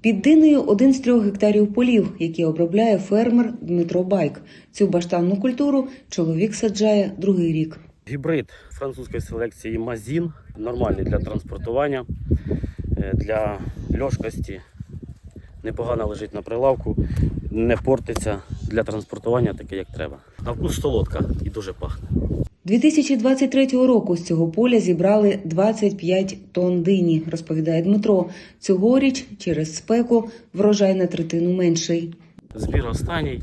Під Динею один з трьох гектарів полів, які обробляє фермер Дмитро Байк. Цю баштанну культуру чоловік саджає другий рік. Гібрид французької селекції Мазін, нормальний для транспортування, е, для льошкості. Непогано лежить на прилавку, не портиться для транспортування таке, як треба. На вкус солодка і дуже пахне. 2023 року з цього поля зібрали 25 тонн дині, розповідає Дмитро. Цьогоріч через спеку врожай на третину менший. Збір останній.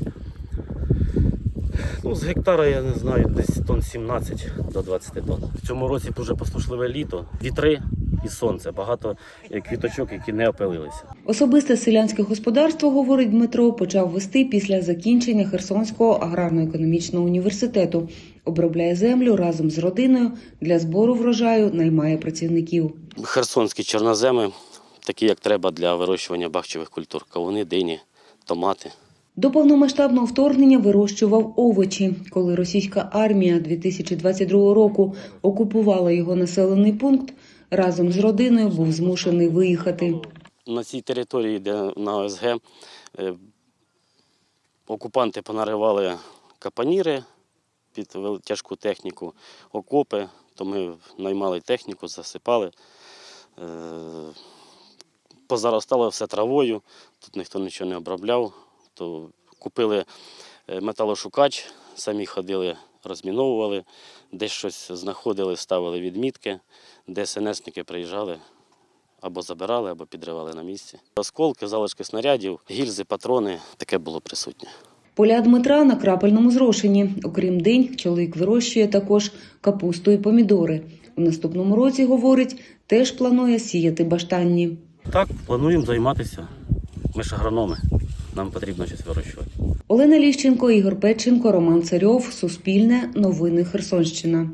Ну, з гектара, я не знаю, десь тонн 17 до 20 тонн. В цьому році дуже послушливе літо, вітри і сонце, багато е, квіточок, які не опилилися. Особисте селянське господарство, говорить Дмитро, почав вести після закінчення Херсонського аграрно-економічного університету. Обробляє землю разом з родиною для збору врожаю, наймає працівників. Херсонські чорноземи, такі як треба для вирощування бахчевих культур, кавуни, дині, томати. До повномасштабного вторгнення вирощував овочі. Коли російська армія 2022 року окупувала його населений пункт, разом з родиною був змушений виїхати. На цій території, де на ОСГ, е, окупанти понаривали капаніри під тяжку техніку, окопи, то ми наймали техніку, засипали. Е, Позаростало все травою, тут ніхто нічого не обробляв. То купили е, металошукач, самі ходили, розміновували, десь щось знаходили, ставили відмітки, де СНСники приїжджали, або забирали, або підривали на місці. Осколки, залишки снарядів, гільзи, патрони таке було присутнє. Поля Дмитра на крапельному зрошенні. Окрім день, чоловік вирощує також капусту і помідори. У наступному році, говорить, теж планує сіяти баштанні. Так, плануємо займатися. Ми ж агрономи, нам потрібно щось вирощувати. Олена Ліщенко, Ігор Печенко, Роман Царьов, Суспільне, Новини Херсонщина.